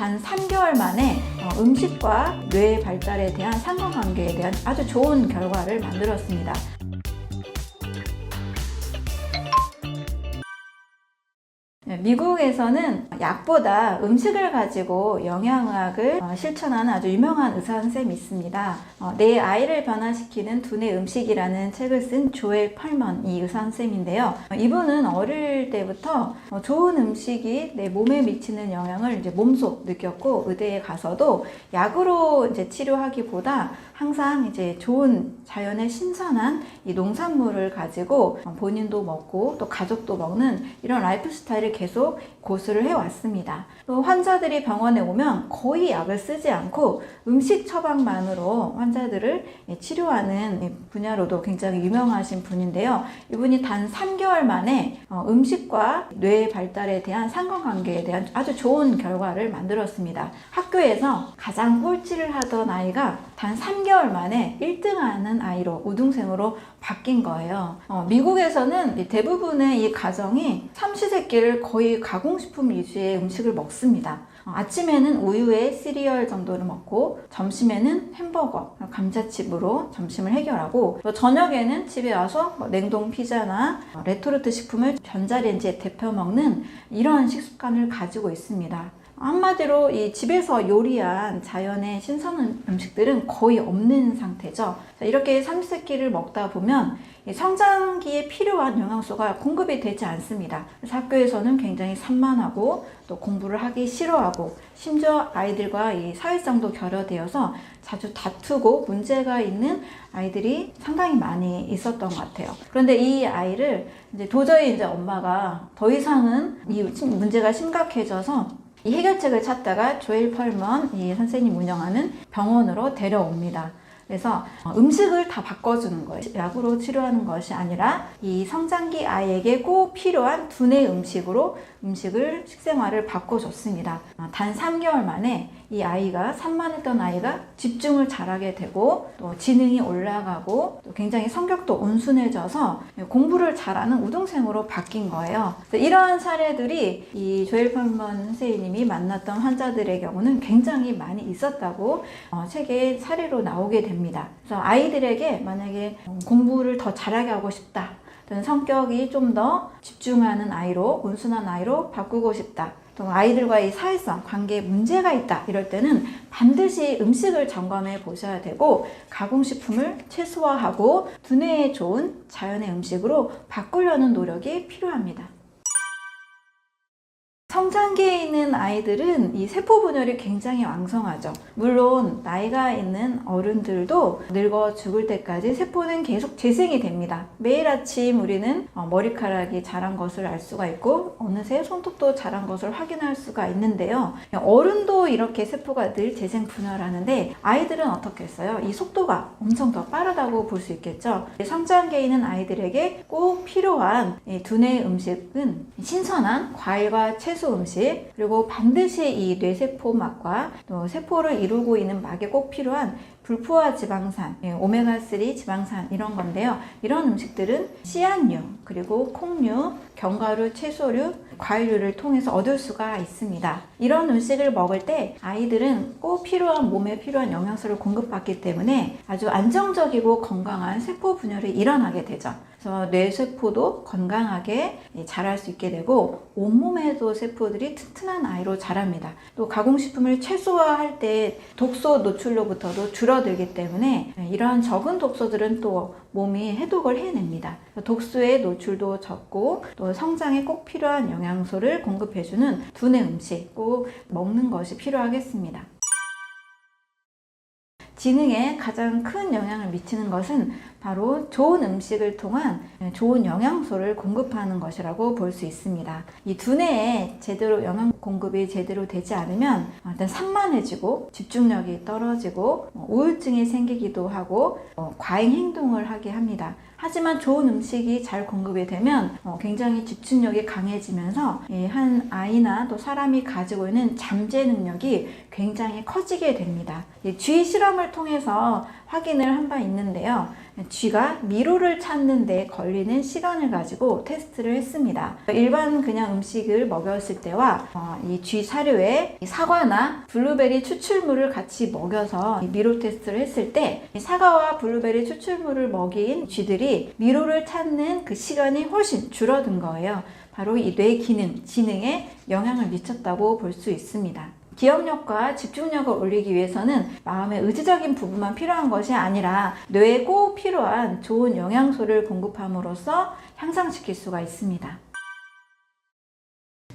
단 3개월 만에 어, 음식과 뇌 발달에 대한 상관관계에 대한 아주 좋은 결과를 만들었습니다. 미국에서는 약보다 음식을 가지고 영양학을 어, 실천하는 아주 유명한 의사 선생님이 있습니다. 어, 내 아이를 변화시키는 두뇌 음식이라는 책을 쓴 조엘 펄먼 이 의사 선생님인데요. 어, 이분은 어릴 때부터 어, 좋은 음식이 내 몸에 미치는 영향을 이제 몸소 느꼈고 의대에 가서도 약으로 이제 치료하기보다 항상 이제 좋은 자연의 신선한 이 농산물을 가지고 어, 본인도 먹고 또 가족도 먹는 이런 라이프 스타일을 계속 고수를 해왔습니다. 또 환자들이 병원에 오면 거의 약을 쓰지 않고 음식 처방만으로 환자들을 예, 치료하는 이 분야로도 굉장히 유명하신 분인데요. 이분이 단 3개월 만에 어, 음식과 뇌 발달에 대한 상관관계에 대한 아주 좋은 결과를 만들었습니다. 학교에서 가장 꼴찌를 하던 아이가 단 3개월 만에 1등하는 아이로 우등생으로 바뀐 거예요. 어, 미국에서는 이 대부분의 이 가정이 삼시세끼를 거의 가공식품 위주의 음식을 먹습니다. 어, 아침에는 우유에 시리얼 정도를 먹고 점심에는 햄버거, 감자칩으로 점심을 해결하고 또 저녁에는 집에 와서 뭐 냉동 피자나 어, 레토르트 식품을 전자레인지에 데펴 먹는 이런 식습관을 가지고 있습니다. 한마디로 이 집에서 요리한 자연의 신선한 음식들은 거의 없는 상태죠. 자, 이렇게 삼시세끼를 먹다 보면 이 성장기에 필요한 영양소가 공급이 되지 않습니다. 학교에서는 굉장히 산만하고 또 공부를 하기 싫어하고 심지어 아이들과 이 사회성도 결여되어서 자주 다투고 문제가 있는 아이들이 상당히 많이 있었던 것 같아요. 그런데 이 아이를 이제 도저히 이제 엄마가 더 이상은 이 문제가 심각해져서 이 해결책을 찾다가 조엘 펄먼 이 선생님 운영하는 병원으로 데려옵니다. 그래서 어, 음식을 다 바꿔주는 거예요. 약으로 치료하는 것이 아니라 이 성장기 아이에게 꼭 필요한 두뇌 음식으로 음식을 식생활을 바꿔줬습니다. 어, 단 3개월 만에 이 아이가 산만했던 아이가 집중을 잘하게 되고 또 지능이 올라가고 또 굉장히 성격도 온순해져서 공부를 잘하는 우등생으로 바뀐 거예요. 이러한 사례들이 이 조엘 펄먼 선생님이 만났던 환자들의 경우는 굉장히 많이 있었다고 어, 책에 사례로 나오게 됩니다. 그래서 아이들에게 만약에 공부를 더 잘하게 하고 싶다. 성격이 좀 더 집중하는 아이로 온순한 아이로 바꾸고 싶다. 또 아이들과의 사회성, 관계에 문제가 있다. 이럴 때는 반드시 음식을 점검해 보셔야 되고 가공식품을 최소화하고 두뇌에 좋은 자연의 음식으로 바꾸려는 노력이 필요합니다. 성장기에 있는 아이들은 이 세포 분열이 굉장히 왕성하죠. 물론 나이가 있는 어른들도 늙어 죽을 때까지 세포는 계속 재생이 됩니다. 매일 아침 우리는 어, 머리카락이 자란 것을 알 수가 있고 어느새 손톱도 자란 것을 확인할 수가 있는데요. 어른도 이렇게 세포가 늘 재생 분열하는데 아이들은 어떻게 했어요? 이 속도가 엄청 더 빠르다고 볼 수 있겠죠. 성장기에 있는 아이들에게 꼭 필요한 이 두뇌 음식은 신선한 과일과 채소 음식 그리고 반드시 이 뇌세포 막과 또 세포를 이루고 있는 막에 꼭 필요한 불포화 지방산, 예, 오메가3 지방산 이런 건데요. 이런 음식들은 씨앗류, 그리고 콩류, 견과류, 채소류, 과일류를 통해서 얻을 수가 있습니다. 이런 음식을 먹을 때 아이들은 꼭 필요한 몸에 필요한 영양소를 공급받기 때문에 아주 안정적이고 건강한 세포 분열이 일어나게 되죠. 그래서 뇌세포도 건강하게 자랄 수 있게 되고 온몸에도 세포들이 튼튼한 아이로 자랍니다. 또 가공식품을 최소화할 때 독소 노출로부터도 줄어들기 때문에 이러한 적은 독소들은 또 몸이 해독을 해냅니다. 독소의 노출도 적고 또 성장에 꼭 필요한 영양소를 공급해주는 두뇌 음식 꼭 먹는 것이 필요하겠습니다. 지능에 가장 큰 영향을 미치는 것은 바로 좋은 음식을 통한 좋은 영양소를 공급하는 것이라고 볼 수 있습니다. 이 두뇌에 제대로 영양 공급이 제대로 되지 않으면 일단 산만해지고 집중력이 떨어지고 우울증이 생기기도 하고 어, 과잉 행동을 하게 합니다. 하지만 좋은 음식이 잘 공급이 되면 어, 굉장히 집중력이 강해지면서 이한 아이나 또 사람이 가지고 있는 잠재 능력이 굉장히 커지게 됩니다. 이쥐 실험을 통해서 확인을 한 바 있는데요. 쥐가 미로를 찾는 데 걸리는 시간을 가지고 테스트를 했습니다. 일반 그냥 음식을 먹였을 때와 어, 이쥐 사료에 이 사과나 블루베리 추출물을 같이 먹여서 이 미로 테스트를 했을 때이 사과와 블루베리 추출물을 먹인 쥐들이 미로를 찾는 그 시간이 훨씬 줄어든 거예요. 바로 이 뇌 기능, 지능에 영향을 미쳤다고 볼 수 있습니다. 기억력과 집중력을 올리기 위해서는 마음의 의지적인 부분만 필요한 것이 아니라 뇌에 꼭 필요한 좋은 영양소를 공급함으로써 향상시킬 수가 있습니다.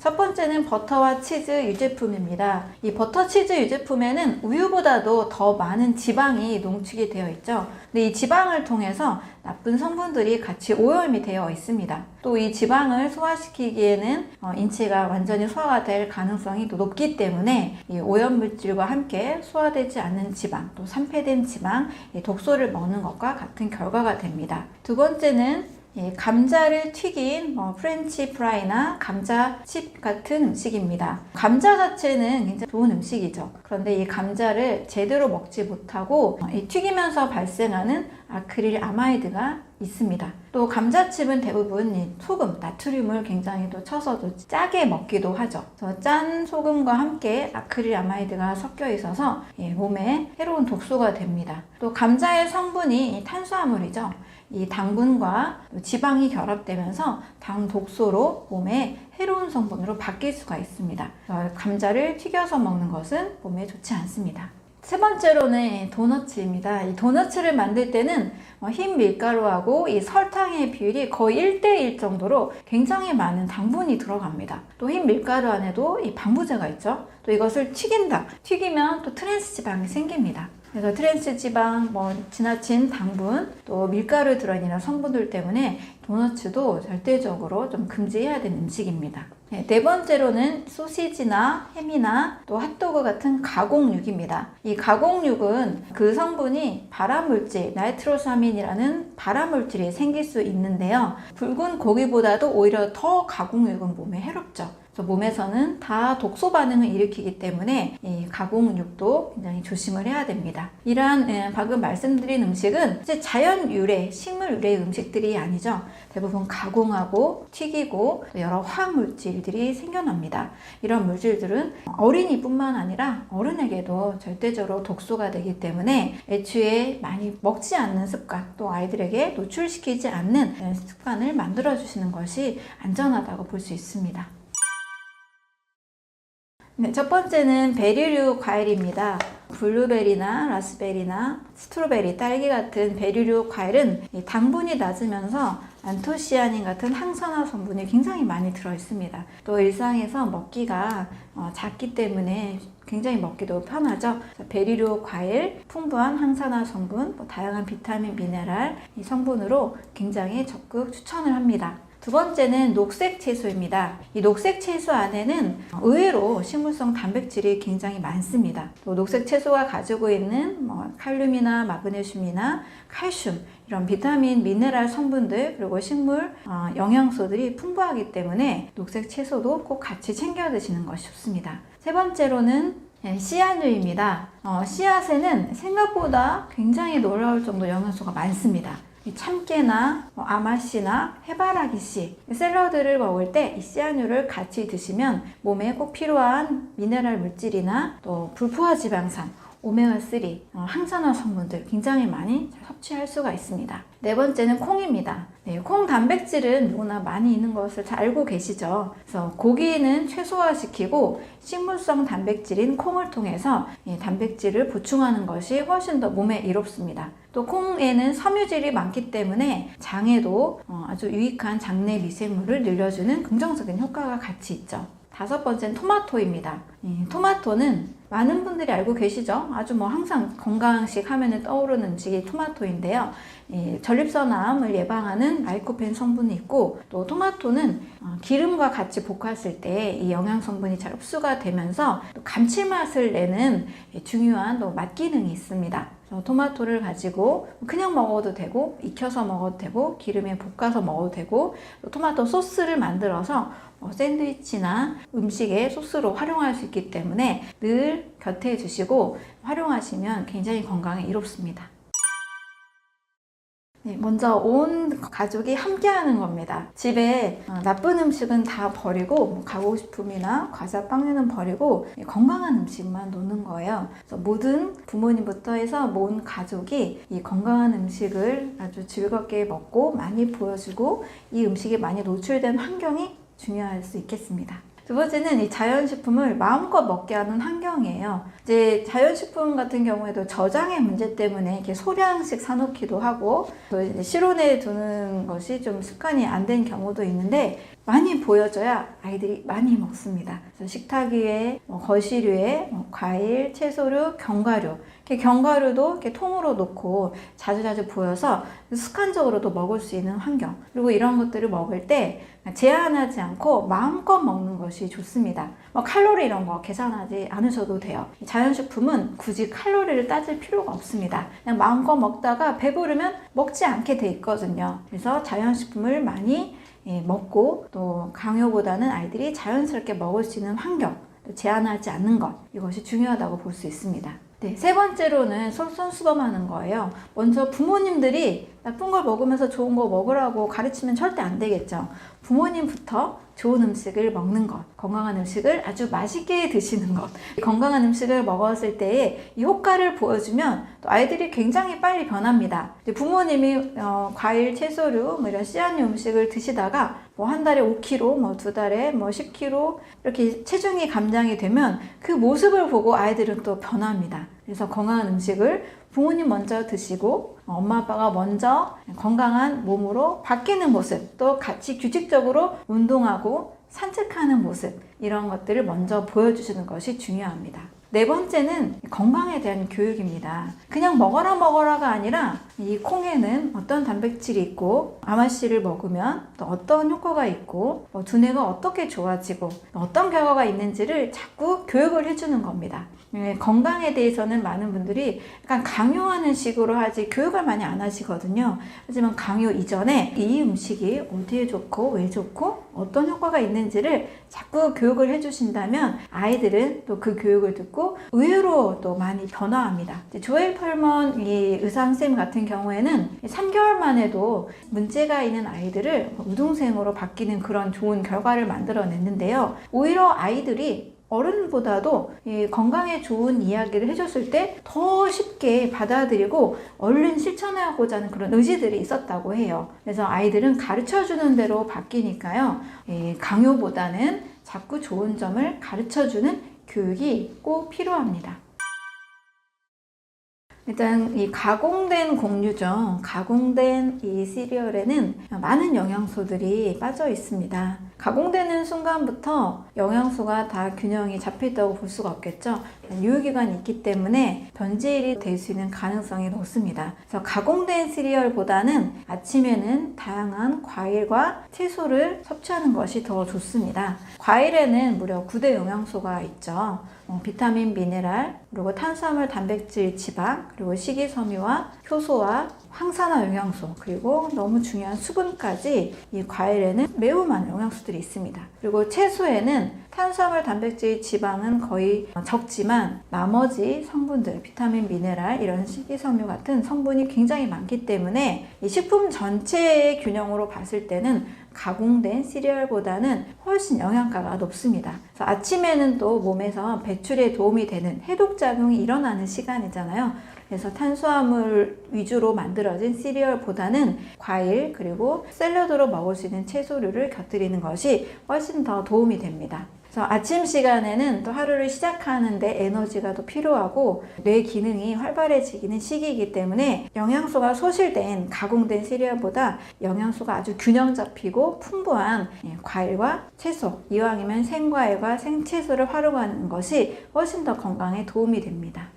첫 번째는 버터와 치즈 유제품입니다. 이 버터 치즈 유제품에는 우유보다도 더 많은 지방이 농축이 되어 있죠. 근데 이 지방을 통해서 나쁜 성분들이 같이 오염이 되어 있습니다. 또 이 지방을 소화시키기에는 어, 인체가 완전히 소화가 될 가능성이 또 높기 때문에 이 오염 물질과 함께 소화되지 않는 지방, 또 산패된 지방, 이 독소를 먹는 것과 같은 결과가 됩니다. 두 번째는 예, 감자를 튀긴 뭐 프렌치 프라이나 감자칩 같은 음식입니다. 감자 자체는 굉장히 좋은 음식이죠. 그런데 이 감자를 제대로 먹지 못하고 어, 이 튀기면서 발생하는 아크릴 아마이드가 있습니다. 또 감자칩은 대부분 이 소금, 나트륨을 굉장히 또 쳐서도 짜게 먹기도 하죠. 그래서 짠 소금과 함께 아크릴 아마이드가 섞여 있어서 예, 몸에 해로운 독소가 됩니다. 또 감자의 성분이 이 탄수화물이죠. 이 당분과 지방이 결합되면서 당 독소로 몸에 해로운 성분으로 바뀔 수가 있습니다. 그래서 감자를 튀겨서 먹는 것은 몸에 좋지 않습니다. 세 번째로는 도너츠입니다. 이 도너츠를 만들 때는 어, 흰 밀가루하고 이 설탕의 비율이 거의 1대1 정도로 굉장히 많은 당분이 들어갑니다. 또 흰 밀가루 안에도 이 방부제가 있죠. 또 이것을 튀긴다. 튀기면 또 트랜스 지방이 생깁니다. 그래서 트랜스 지방, 뭐 지나친 당분, 또 밀가루 들어있는 성분들 때문에 도너츠도 절대적으로 좀 금지해야 되는 음식입니다. 네, 네 번째로는 소시지나 햄이나 또 핫도그 같은 가공육입니다. 이 가공육은 그 성분이 발암물질, 나이트로사민이라는 발암물질이 생길 수 있는데요. 붉은 고기보다도 오히려 더 가공육은 몸에 해롭죠. 그래서 몸에서는 다 독소 반응을 일으키기 때문에 이 가공육도 굉장히 조심을 해야 됩니다. 이러한 예, 방금 말씀드린 음식은 이제 자연 유래, 식물 유래 음식들이 아니죠. 대부분 가공하고 튀기고 여러 화학 물질들이 생겨납니다. 이런 물질들은 어린이뿐만 아니라 어른에게도 절대적으로 독소가 되기 때문에 애초에 많이 먹지 않는 습관 또 아이들에게 노출시키지 않는 예, 습관을 만들어 주시는 것이 안전하다고 볼 수 있습니다. 네, 첫 번째는 베리류 과일입니다. 블루베리나 라스베리나 스트로베리, 딸기 같은 베리류 과일은 당분이 낮으면서 안토시아닌 같은 항산화 성분이 굉장히 많이 들어 있습니다. 또 일상에서 먹기가 어, 작기 때문에 굉장히 먹기도 편하죠. 베리류 과일, 풍부한 항산화 성분, 뭐 다양한 비타민, 미네랄 이 성분으로 굉장히 적극 추천을 합니다. 두 번째는 녹색 채소입니다. 이 녹색 채소 안에는 의외로 식물성 단백질이 굉장히 많습니다. 또 녹색 채소가 가지고 있는 뭐 칼륨이나 마그네슘이나 칼슘 이런 비타민, 미네랄 성분들 그리고 식물 어, 영양소들이 풍부하기 때문에 녹색 채소도 꼭 같이 챙겨 드시는 것이 좋습니다. 세 번째로는 예, 씨앗류입니다. 어, 씨앗에는 생각보다 굉장히 놀라울 정도 영양소가 많습니다. 참깨나 뭐 아마씨나 해바라기씨 샐러드를 먹을 때 이 씨앗류를 같이 드시면 몸에 꼭 필요한 미네랄 물질이나 또 불포화 지방산 오메가3 어, 항산화 성분들 굉장히 많이 섭취할 수가 있습니다. 네 번째는 콩입니다. 네, 콩 단백질은 누구나 많이 있는 것을 잘 알고 계시죠. 그래서 고기는 최소화시키고 식물성 단백질인 콩을 통해서 단백질을 보충하는 것이 훨씬 더 몸에 이롭습니다. 또 콩에는 섬유질이 많기 때문에 장에도 어, 아주 유익한 장내 미생물을 늘려주는 긍정적인 효과가 같이 있죠. 다섯 번째는 토마토입니다. 토마토는 많은 분들이 알고 계시죠? 아주 뭐 항상 건강식 하면 떠오르는 음식이 토마토인데요. 예, 전립선암을 예방하는 라이코펜 성분이 있고 또 토마토는 어, 기름과 같이 볶았을 때 이 영양 성분이 잘 흡수가 되면서 감칠맛을 내는 중요한 또 맛 기능이 있습니다. 어, 토마토를 가지고 그냥 먹어도 되고 익혀서 먹어도 되고 기름에 볶아서 먹어도 되고 또 토마토 소스를 만들어서 뭐 샌드위치나 음식에 소스로 활용할 수 있기 때문에 늘 곁에 두시고 활용하시면 굉장히 건강에 이롭습니다. 네, 먼저 온 가족이 함께 하는 겁니다. 집에 어, 나쁜 음식은 다 버리고 뭐 가공식품이나 과자, 빵류는 버리고 건강한 음식만 놓는 거예요. 그래서 모든 부모님부터 해서 모든 가족이 이 건강한 음식을 아주 즐겁게 먹고 많이 보여주고 이 음식에 많이 노출된 환경이 중요할 수 있겠습니다. 두 번째는 이 자연식품을 마음껏 먹게 하는 환경이에요. 이제 자연식품 같은 경우에도 저장의 문제 때문에 이렇게 소량씩 사놓기도 하고 또 실온에 두는 것이 좀 습관이 안 된 경우도 있는데 많이 보여줘야 아이들이 많이 먹습니다. 식탁 위에, 뭐 거실 위에 뭐 과일, 채소류, 견과류 이렇게 견과류도 이렇게 통으로 놓고 자주자주 보여서 습관적으로도 먹을 수 있는 환경 그리고 이런 것들을 먹을 때 제한하지 않고 마음껏 먹는 것이 좋습니다. 뭐 칼로리 이런 거 계산하지 않으셔도 돼요. 자연식품은 굳이 칼로리를 따질 필요가 없습니다. 그냥 마음껏 먹다가 배부르면 먹지 않게 돼 있거든요. 그래서 자연식품을 많이 예, 먹고 또 강요보다는 아이들이 자연스럽게 먹을 수 있는 환경, 또 제한하지 않는 것 이것이 중요하다고 볼 수 있습니다. 네, 세 번째로는 솔선수범하는 거예요. 먼저 부모님들이 나쁜 걸 먹으면서 좋은 거 먹으라고 가르치면 절대 안 되겠죠. 부모님부터 좋은 음식을 먹는 것, 건강한 음식을 아주 맛있게 드시는 것, 건강한 음식을 먹었을 때의 이 효과를 보여주면 또 아이들이 굉장히 빨리 변합니다. 부모님이 어, 과일, 채소류, 뭐 이런 씨앗류 음식을 드시다가 뭐 한 달에 5kg, 뭐 두 달에 뭐 10kg 이렇게 체중이 감량이 되면 그 모습을 보고 아이들은 또 변합니다. 그래서 건강한 음식을 부모님 먼저 드시고 엄마 아빠가 먼저 건강한 몸으로 바뀌는 모습 또 같이 규칙적으로 운동하고 산책하는 모습 이런 것들을 먼저 보여주시는 것이 중요합니다. 네 번째는 건강에 대한 교육입니다. 그냥 먹어라 먹어라가 아니라 이 콩에는 어떤 단백질이 있고 아마씨를 먹으면 또 어떤 효과가 있고 뭐 두뇌가 어떻게 좋아지고 어떤 결과가 있는지를 자꾸 교육을 해주는 겁니다. 예, 건강에 대해서는 많은 분들이 약간 강요하는 식으로 하지 교육을 많이 안 하시거든요. 하지만 강요 이전에 이 음식이 어디에 좋고 왜 좋고 어떤 효과가 있는지를 자꾸 교육을 해주신다면 아이들은 또 그 교육을 듣고 의외로 또 많이 변화합니다. 조엘 펄먼 이 의사 선생님 같은 경우에는 3개월 만에도 문제가 있는 아이들을 우등생으로 바뀌는 그런 좋은 결과를 만들어냈는데요. 오히려 아이들이 어른보다도 이 건강에 좋은 이야기를 해줬을 때 더 쉽게 받아들이고 얼른 실천하고자 하는 그런 의지들이 있었다고 해요. 그래서 아이들은 가르쳐 주는 대로 바뀌니까요. 이 강요보다는 자꾸 좋은 점을 가르쳐 주는 교육이 꼭 필요합니다. 일단 이 가공된 곡류죠. 가공된 이 시리얼에는 많은 영양소들이 빠져 있습니다. 가공되는 순간부터 영양소가 다 균형이 잡혀 있다고 볼 수가 없겠죠. 유효기간이 있기 때문에 변질이 될 수 있는 가능성이 높습니다. 그래서 가공된 시리얼보다는 아침에는 다양한 과일과 채소를 섭취하는 것이 더 좋습니다. 과일에는 무려 9대 영양소가 있죠. 어, 비타민, 미네랄, 그리고 탄수화물, 단백질, 지방, 그리고 식이섬유와 효소와 항산화 영양소, 그리고 너무 중요한 수분까지 이 과일에는 매우 많은 영양소들이 있습니다. 그리고 채소에는 탄수화물, 단백질, 지방은 거의 적지만 나머지 성분들, 비타민, 미네랄, 이런 식이섬유 같은 성분이 굉장히 많기 때문에 이 식품 전체의 균형으로 봤을 때는 가공된 시리얼보다는 훨씬 영양가가 높습니다. 그래서 아침에는 또 몸에서 배출에 도움이 되는 해독작용이 일어나는 시간이잖아요. 그래서 탄수화물 위주로 만들어진 시리얼보다는 과일 그리고 샐러드로 먹을 수 있는 채소류를 곁들이는 것이 훨씬 더 도움이 됩니다. 그래서 아침 시간에는 또 하루를 시작하는데 에너지가 더 필요하고 뇌 기능이 활발해지기는 시기이기 때문에 영양소가 소실된 가공된 시리얼보다 영양소가 아주 균형 잡히고 풍부한 예, 과일과 채소, 이왕이면 생과일과 생채소를 활용하는 것이 훨씬 더 건강에 도움이 됩니다.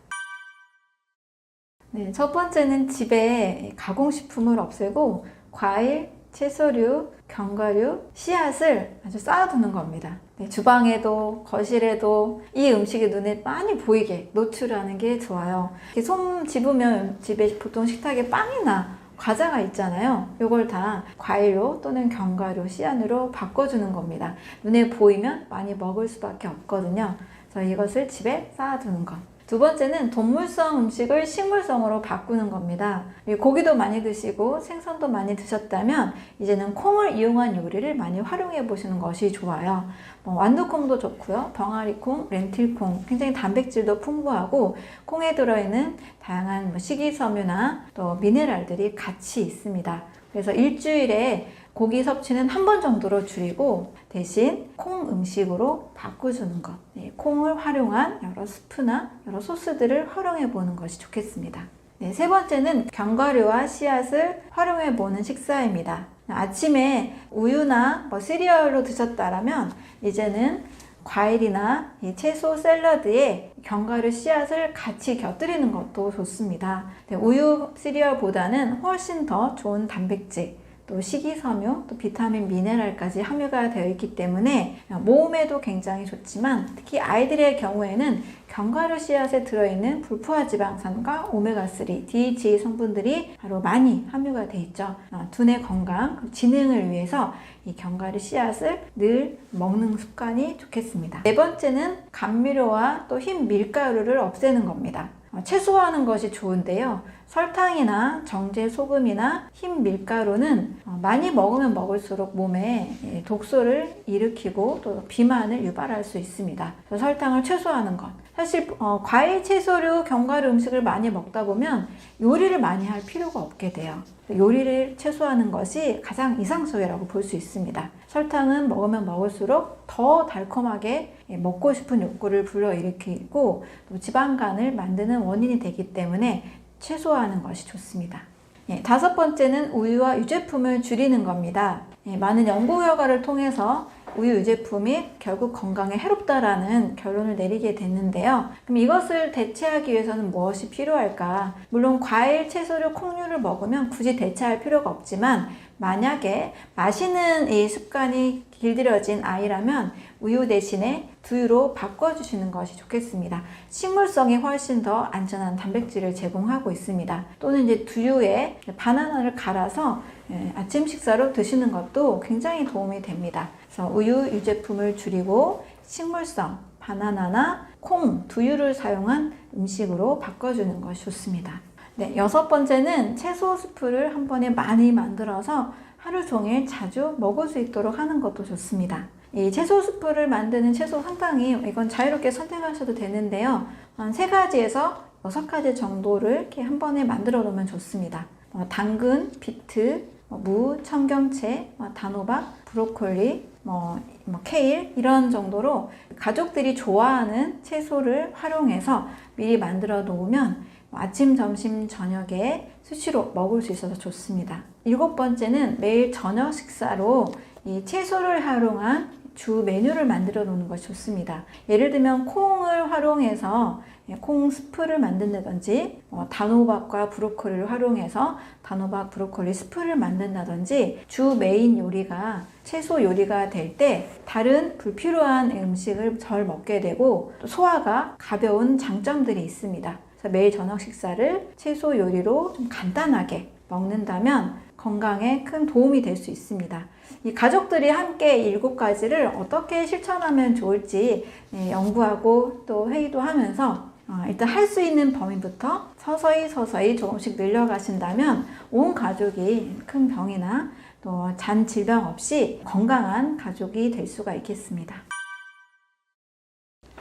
네, 첫 번째는 집에 가공식품을 없애고 과일, 채소류, 견과류, 씨앗을 아주 쌓아두는 겁니다. 네, 주방에도 거실에도 이 음식이 눈에 많이 보이게 노출하는 게 좋아요. 손 집으면 집에 보통 식탁에 빵이나 과자가 있잖아요. 이걸 다 과일로 또는 견과류, 씨앗으로 바꿔주는 겁니다. 눈에 보이면 많이 먹을 수밖에 없거든요. 그래서 이것을 집에 쌓아두는 것. 두 번째는 동물성 음식을 식물성으로 바꾸는 겁니다. 이 고기도 많이 드시고 생선도 많이 드셨다면 이제는 콩을 이용한 요리를 많이 활용해 보시는 것이 좋아요. 뭐 완두콩도 좋고요. 병아리콩, 렌틸콩 굉장히 단백질도 풍부하고 콩에 들어있는 다양한 뭐 식이섬유나 또 미네랄들이 같이 있습니다. 그래서 일주일에 고기 섭취는 한 번 정도로 줄이고 대신 콩 음식으로 바꿔주는 것. 네, 콩을 활용한 여러 스프나 여러 소스들을 활용해 보는 것이 좋겠습니다. 네, 세 번째는 견과류와 씨앗을 활용해 보는 식사입니다. 아침에 우유나 뭐 시리얼로 드셨다라면 이제는 과일이나 이 채소 샐러드에 견과류 씨앗을 같이 곁들이는 것도 좋습니다. 네, 우유 시리얼보다는 훨씬 더 좋은 단백질, 또 식이섬유, 또 비타민, 미네랄까지 함유가 되어 있기 때문에 몸에도 굉장히 좋지만 특히 아이들의 경우에는 견과류 씨앗에 들어있는 불포화 지방산과 오메가3, DHA 성분들이 바로 많이 함유가 되어 있죠. 어, 두뇌 건강, 지능을 위해서 이 견과류 씨앗을 늘 먹는 습관이 좋겠습니다. 네 번째는 감미료와 또 흰 밀가루를 없애는 겁니다. 어, 채소화하는 것이 좋은데요. 설탕이나 정제 소금이나 흰 밀가루는 어, 많이 먹으면 먹을수록 몸에 예, 독소를 일으키고 또 비만을 유발할 수 있습니다. 설탕을 최소화하는 것. 사실 어, 과일, 채소류, 견과류 음식을 많이 먹다 보면 요리를 많이 할 필요가 없게 돼요. 요리를 최소화하는 것이 가장 이상적이라고 볼 수 있습니다. 설탕은 먹으면 먹을수록 더 달콤하게 예, 먹고 싶은 욕구를 불러일으키고 또 지방간을 만드는 원인이 되기 때문에 최소화하는 것이 좋습니다. 예, 다섯 번째는 우유와 유제품을 줄이는 겁니다. 예, 많은 연구 결과를 통해서 우유 유제품이 결국 건강에 해롭다라는 결론을 내리게 됐는데요. 그럼 이것을 대체하기 위해서는 무엇이 필요할까? 물론 과일, 채소류, 콩류를 먹으면 굳이 대체할 필요가 없지만 만약에 마시는 이 습관이 길들여진 아이라면 우유 대신에 두유로 바꿔주시는 것이 좋겠습니다. 식물성이 훨씬 더 안전한 단백질을 제공하고 있습니다. 또는 이제 두유에 바나나를 갈아서 예, 아침 식사로 드시는 것도 굉장히 도움이 됩니다. 그래서 우유 유제품을 줄이고 식물성 바나나나 콩, 두유를 사용한 음식으로 바꿔주는 것이 좋습니다. 네, 여섯 번째는 채소 스프를 한 번에 많이 만들어서 하루 종일 자주 먹을 수 있도록 하는 것도 좋습니다. 이 채소 스프를 만드는 채소 상당히 이건 자유롭게 선택하셔도 되는데요. 한 세 가지에서 여섯 가지 정도를 이렇게 한 번에 만들어 놓으면 좋습니다. 어, 당근, 비트, 뭐 무, 청경채, 뭐 단호박, 브로콜리, 뭐, 뭐 케일 이런 정도로 가족들이 좋아하는 채소를 활용해서 미리 만들어 놓으면 아침, 점심, 저녁에 수시로 먹을 수 있어서 좋습니다. 일곱 번째는 매일 저녁 식사로 이 채소를 활용한 주 메뉴를 만들어 놓는 것이 좋습니다. 예를 들면 콩을 활용해서 콩 스프를 만든다든지 어, 단호박과 브로콜리를 활용해서 단호박 브로콜리 스프를 만든다든지 주 메인 요리가 채소 요리가 될 때 다른 불필요한 음식을 덜 먹게 되고 소화가 가벼운 장점들이 있습니다. 매일 저녁 식사를 채소 요리로 좀 간단하게 먹는다면 건강에 큰 도움이 될 수 있습니다. 이 가족들이 함께 일곱 가지를 어떻게 실천하면 좋을지 네, 연구하고 또 회의도 하면서 어, 일단 할 수 있는 범위부터 서서히 서서히 조금씩 늘려가신다면 온 가족이 큰 병이나 또 잔 질병 없이 건강한 가족이 될 수가 있겠습니다.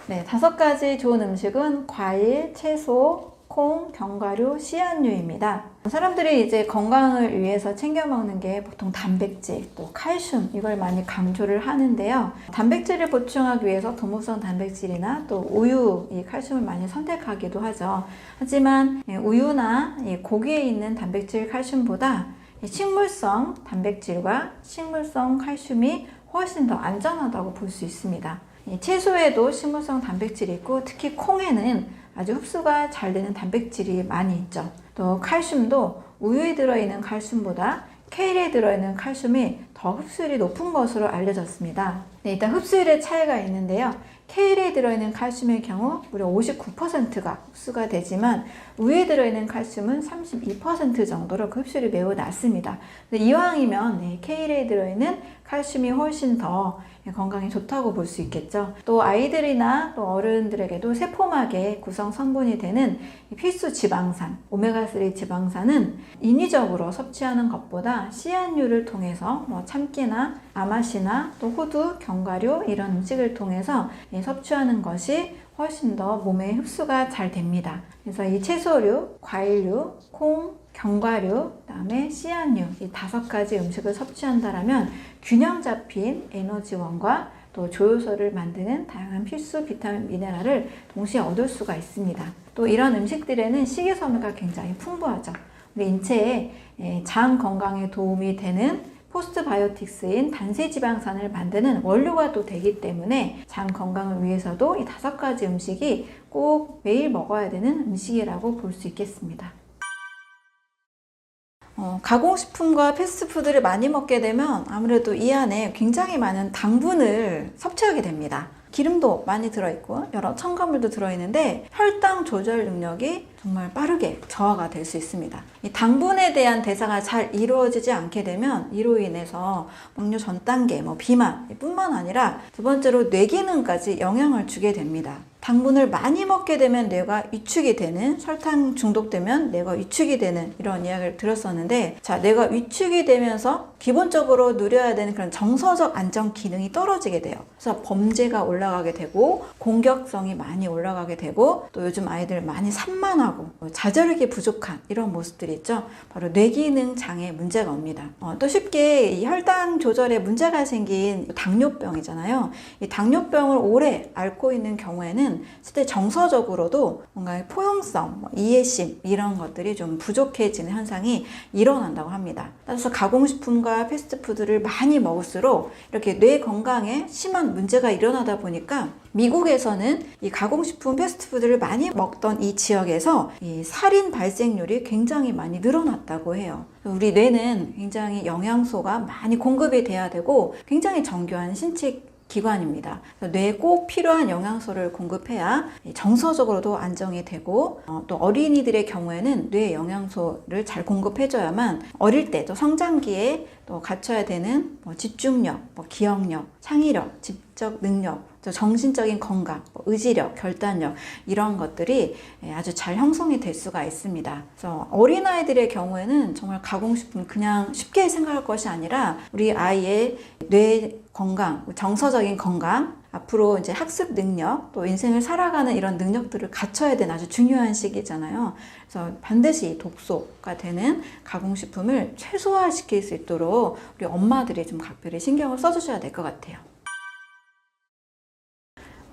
네, 다섯 가지 좋은 음식은 과일, 채소, 콩, 견과류, 씨앗류입니다. 사람들이 이제 건강을 위해서 챙겨 먹는 게 보통 단백질, 또 칼슘 이걸 많이 강조를 하는데요. 단백질을 보충하기 위해서 동물성 단백질이나 또 우유 이 칼슘을 많이 선택하기도 하죠. 하지만 우유나 고기에 있는 단백질 칼슘보다 식물성 단백질과 식물성 칼슘이 훨씬 더 안전하다고 볼 수 있습니다. 채소에도 식물성 단백질이 있고 특히 콩에는 아주 흡수가 잘 되는 단백질이 많이 있죠. 또 칼슘도 우유에 들어있는 칼슘보다 케일에 들어있는 칼슘이 더 흡수율이 높은 것으로 알려졌습니다. 네, 일단 흡수율의 차이가 있는데요. 케일에 들어있는 칼슘의 경우 무려 59%가 흡수가 되지만 우유에 들어있는 칼슘은 32% 정도로 그 흡수율이 매우 낮습니다. 이왕이면 네, 케일에 들어있는 칼슘이 훨씬 더 건강에 좋다고 볼 수 있겠죠. 또 아이들이나 또 어른들에게도 세포막의 구성 성분이 되는 이 필수 지방산, 오메가3 지방산은 인위적으로 섭취하는 것보다 씨앗류를 통해서 뭐 참깨나 아마시나 또 호두, 견과류 이런 음식을 통해서 예, 섭취하는 것이 훨씬 더 몸에 흡수가 잘 됩니다. 그래서 이 채소류, 과일류, 콩, 견과류, 그다음에 씨앗류 이 다섯 가지 음식을 섭취한다라면 균형 잡힌 에너지원과 또 조효소를 만드는 다양한 필수 비타민 미네랄을 동시에 얻을 수가 있습니다. 또 이런 음식들에는 식이섬유가 굉장히 풍부하죠. 우리 인체의 예, 장 건강에 도움이 되는 포스트바이오틱스인 단세지방산을 만드는 원료가 또 되기 때문에 장 건강을 위해서도 이 다섯 가지 음식이 꼭 매일 먹어야 되는 음식이라고 볼 수 있겠습니다. 어, 가공식품과 패스트푸드를 많이 먹게 되면 아무래도 이 안에 굉장히 많은 당분을 섭취하게 됩니다. 기름도 많이 들어있고 여러 첨가물도 들어있는데 혈당 조절 능력이 정말 빠르게 저하가 될 수 있습니다. 이 당분에 대한 대사가 잘 이루어지지 않게 되면 이로 인해서 먹류 전 단계, 뭐 비만 뿐만 아니라 두 번째로 뇌 기능까지 영향을 주게 됩니다. 당분을 많이 먹게 되면 뇌가 위축이 되는 설탕 중독되면 뇌가 위축이 되는 이런 이야기를 들었었는데 자 뇌가 위축이 되면서 기본적으로 누려야 되는 그런 정서적 안정 기능이 떨어지게 돼요. 그래서 범죄가 올라가게 되고 공격성이 많이 올라가게 되고 또 요즘 아이들 많이 산만하고 뭐 자제력이 부족한 이런 모습들이 있죠. 바로 뇌기능 장애 문제가 옵니다. 어, 또 쉽게 이 혈당 조절에 문제가 생긴 당뇨병이잖아요. 이 당뇨병을 오래 앓고 있는 경우에는 실제 정서적으로도 뭔가 포용성, 뭐 이해심 이런 것들이 좀 부족해지는 현상이 일어난다고 합니다. 따라서 가공식품과 패스트푸드를 많이 먹을수록 이렇게 뇌 건강에 심한 문제가 일어나다 보니까 미국에서는 이 가공식품 패스트푸드를 많이 먹던 이 지역에서 이 살인 발생률이 굉장히 많이 늘어났다고 해요. 우리 뇌는 굉장히 영양소가 많이 공급이 돼야 되고 굉장히 정교한 신체 기관입니다. 뇌에 꼭 필요한 영양소를 공급해야 정서적으로도 안정이 되고 어, 또 어린이들의 경우에는 뇌 영양소를 잘 공급해줘야만 어릴 때 또 성장기에 또 갖춰야 되는 뭐 집중력, 뭐 기억력, 창의력, 집적 능력, 또 정신적인 건강, 뭐 의지력, 결단력 이런 것들이 예, 아주 잘 형성이 될 수가 있습니다. 그래서 어린아이들의 경우에는 정말 가공식품 그냥 쉽게 생각할 것이 아니라 우리 아이의 뇌 건강, 정서적인 건강, 앞으로 이제 학습 능력, 또 인생을 살아가는 이런 능력들을 갖춰야 되는 아주 중요한 시기잖아요. 그래서 반드시 독소가 되는 가공식품을 최소화시킬 수 있도록 우리 엄마들이 좀 각별히 신경을 써주셔야 될 것 같아요.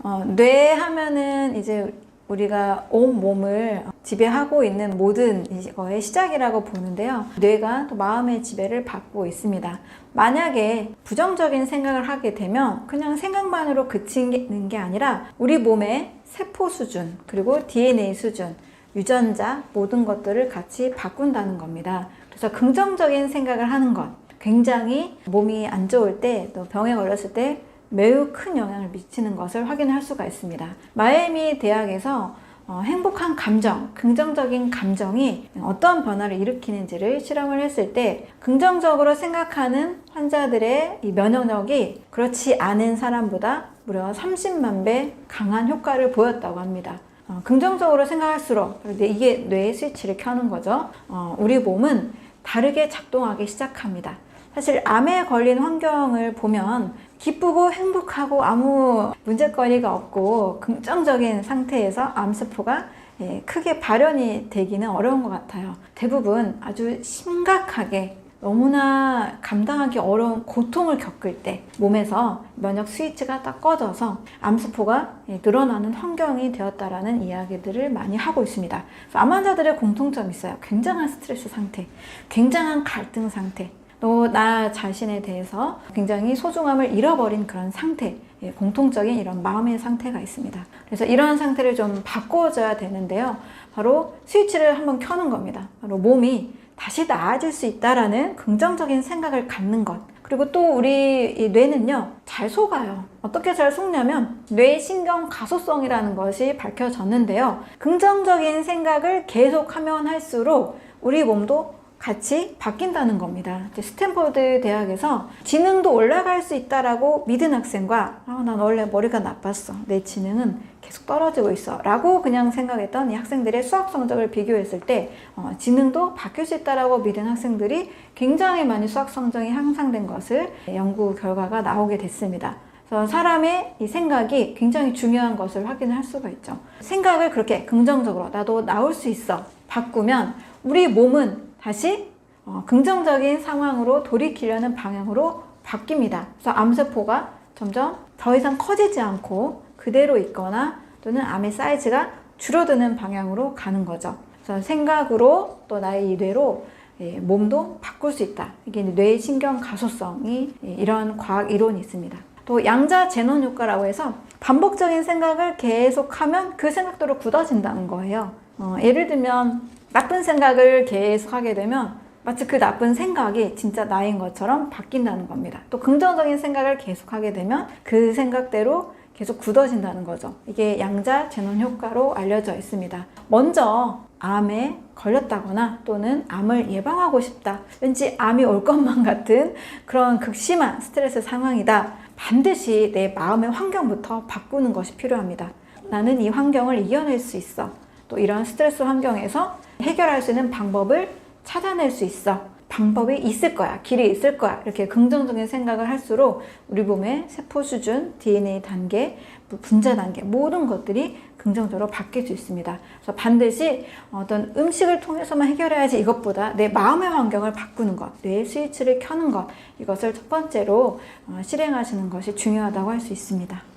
어, 뇌 하면은 이제 우리가 온 몸을 지배하고 있는 모든 이거의 시작이라고 보는데요. 뇌가 또 마음의 지배를 받고 있습니다. 만약에 부정적인 생각을 하게 되면 그냥 생각만으로 그치는 게 아니라 우리 몸의 세포 수준, 그리고 DNA 수준, 유전자 모든 것들을 같이 바꾼다는 겁니다. 그래서 긍정적인 생각을 하는 것, 굉장히 몸이 안 좋을 때, 또 병에 걸렸을 때 매우 큰 영향을 미치는 것을 확인할 수가 있습니다. 마이애미 대학에서 어, 행복한 감정, 긍정적인 감정이 어떤 변화를 일으키는지를 실험을 했을 때 긍정적으로 생각하는 환자들의 이 면역력이 그렇지 않은 사람보다 무려 30만 배 강한 효과를 보였다고 합니다. 어, 긍정적으로 생각할수록 이게 뇌의 스위치를 켜는 거죠. 어, 우리 몸은 다르게 작동하기 시작합니다. 사실 암에 걸린 환경을 보면 기쁘고 행복하고 아무 문제거리가 없고 긍정적인 상태에서 암세포가 예, 크게 발현이 되기는 어려운 것 같아요. 대부분 아주 심각하게 너무나 감당하기 어려운 고통을 겪을 때 몸에서 면역 스위치가 딱 꺼져서 암세포가 예, 늘어나는 환경이 되었다라는 이야기들을 많이 하고 있습니다. 암 환자들의 공통점이 있어요. 굉장한 스트레스 상태, 굉장한 갈등 상태, 또 나 자신에 대해서 굉장히 소중함을 잃어버린 그런 상태, 예, 공통적인 이런 마음의 상태가 있습니다. 그래서 이러한 상태를 좀 바꿔줘야 되는데요. 바로 스위치를 한번 켜는 겁니다. 바로 몸이 다시 나아질 수 있다라는 긍정적인 생각을 갖는 것. 그리고 또 우리 이 뇌는요, 잘 속아요. 어떻게 잘 속냐면, 뇌신경 가소성이라는 것이 밝혀졌는데요. 긍정적인 생각을 계속 하면 할수록 우리 몸도 같이 바뀐다는 겁니다. 스탠퍼드 대학에서 지능도 올라갈 수 있다라고 믿은 학생과 아, 난 원래 머리가 나빴어. 내 지능은 계속 떨어지고 있어. 라고 그냥 생각했던 이 학생들의 수학 성적을 비교했을 때 어, 지능도 바뀔 수 있다라고 믿은 학생들이 굉장히 많이 수학 성적이 향상된 것을 연구 결과가 나오게 됐습니다. 사람의 이 생각이 굉장히 중요한 것을 확인할 수가 있죠. 생각을 그렇게 긍정적으로 나도 나올 수 있어 바꾸면 우리 몸은 다시 어, 긍정적인 상황으로 돌이키려는 방향으로 바뀝니다. 그래서 암세포가 점점 더 이상 커지지 않고 그대로 있거나 또는 암의 사이즈가 줄어드는 방향으로 가는 거죠. 그래서 생각으로 또 나의 이 뇌로 예, 몸도 바꿀 수 있다. 이게 뇌 신경 가소성이 예, 이런 과학 이론이 있습니다. 또 양자 제논 효과라고 해서 반복적인 생각을 계속하면 그 생각대로 굳어진다는 거예요. 어, 예를 들면 나쁜 생각을 계속 하게 되면 마치 그 나쁜 생각이 진짜 나인 것처럼 바뀐다는 겁니다. 또 긍정적인 생각을 계속 하게 되면 그 생각대로 계속 굳어진다는 거죠. 이게 양자 제논 효과로 알려져 있습니다. 먼저 암에 걸렸다거나 또는 암을 예방하고 싶다. 왠지 암이 올 것만 같은 그런 극심한 스트레스 상황이다. 반드시 내 마음의 환경부터 바꾸는 것이 필요합니다. 나는 이 환경을 이겨낼 수 있어. 또 이런 스트레스 환경에서 해결할 수 있는 방법을 찾아낼 수 있어. 방법이 있을 거야. 길이 있을 거야. 이렇게 긍정적인 생각을 할수록 우리 몸의 세포 수준, DNA 단계, 분자 단계 모든 것들이 긍정적으로 바뀔 수 있습니다. 그래서 반드시 어떤 음식을 통해서만 해결해야지 이것보다 내 마음의 환경을 바꾸는 것, 뇌의 스위치를 켜는 것 이것을 첫 번째로 어, 실행하시는 것이 중요하다고 할 수 있습니다.